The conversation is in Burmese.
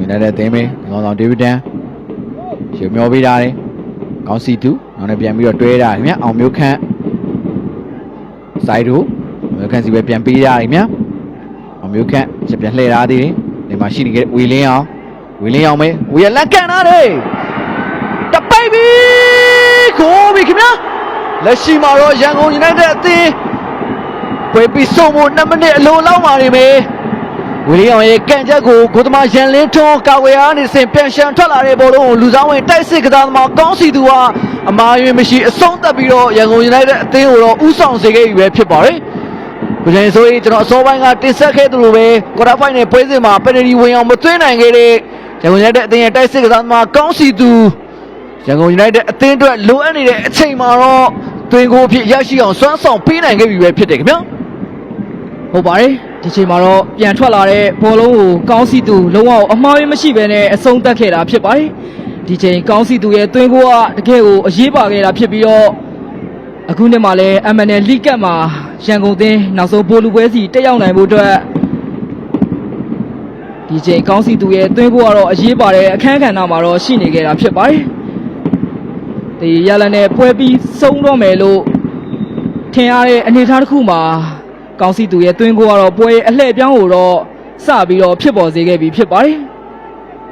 ဝင်တဲ့သင်းမင်းငေါဆောင်ဒေးဗစ်တန်ရှေမျောပေးတာတယ်ကောင်းစီတူနောက်နဲ့ပြန်ပြီးတော့တွဲတာခင်ဗျအောင်မျိုးခန့်စိုက်တို့မျိုးခန့်စီပဲပြန်ပေးရတယ်ခင်ဗျအောင်မျိုးခန့်ချက်ပြန်လှည့်ထားသေးတယ်ဒီမှာရှိနေခဲ့ဝီလင်းအောင်ဝီလင်းအောင်ပဲဝီရလက်ကန်ထားတယ်တပိတ်ပြီကိုပြီခင်ဗျလက်ရှိမှာတော့ရန်ကုန်ယူနိုက်တက်အသင်းပွဲပြီးဆုံးဖို့2မိနစ်အလိုလောက်ပါနေမယ် ဝီလီယံရဲ့ကန်ချက်ကိုဂိုသမရန်လင်းထွန်းကာဝယ်အားနေစဉ်ပြန်ရှန်ထွက်လာတဲ့ဘောလုံးကိုလူဆောင်ဝင်တိုက်စစ်ကစားသမားကောင်းစီသူဟာအမာရွေမရှိအဆုံးသတ်ပြီးတော့ရန်ကုန်ယူနိုက်တက်အသင်းကိုတော့ဥဆောင်စေခဲ့ပြီပဲဖြစ်ပါတယ်။ကိုကျန်ဆိုရင်ကျွန်တော်အစောပိုင်းကတင်ဆက်ခဲ့သလိုပဲကွာတာဖိုင်နယ်ပွဲစဉ်မှာပယ်နတီဝင်အောင်မသွင်းနိုင်ခဲ့တဲ့ရန်ကုန်ယူနိုက်တက်အသင်းရဲ့တိုက်စစ်ကစားသမားကောင်းစီသူရန်ကုန်ယူနိုက်တက်အသင်းအတွက်လိုအပ်နေတဲ့အချိန်မှာတော့သွင်းကိုအဖြစ်ရရှိအောင်စွမ်းဆောင်ပေးနိုင်ခဲ့ပြီပဲဖြစ်တယ်ခင်ဗျာ။ဟုတ်ပါတယ် ဒီချိန်မှာတော့ပြန်ထွက်လာတဲ့ဘောလုံးကိုကောင်းစီသူလုံးဝအမှားရင်းမရှိဘဲနဲ့အဆုံးသတ်ခဲ့တာဖြစ်ပါတယ်ဒီချိန်ကောင်းစီသူရဲ့သွင်းကိုကတကယ်ကိုအရေးပါခဲ့တာဖြစ်ပြီးတော့အခုနှစ်မှာလည်း MNL League Cup မှာရန်ကုန်သင်းနောက်ဆုံးဘိုလ်လူပွဲစီတက်ရောက်နိုင်ဖို့အတွက်ဒီချိန်ကောင်းစီသူရဲ့သွင်းကိုကတော့အရေးပါတဲ့အခန်းကဏ္ဍမှာတော့ရှိနေခဲ့တာဖြစ်ပါတယ်ဒီရလန်နဲ့ပွဲပြီးဆုံးတော့မယ်လို့ထင်ရတဲ့အနေအထားတစ်ခုမှာ ကောင်းစီသူရဲ့သွင်းကိုကတော့ပွဲအလှည့်ပြောင်းကိုတော့စပြီးတော့ဖြစ်ပေါ်စေခဲ့ပြီဖြစ်ပါတယ်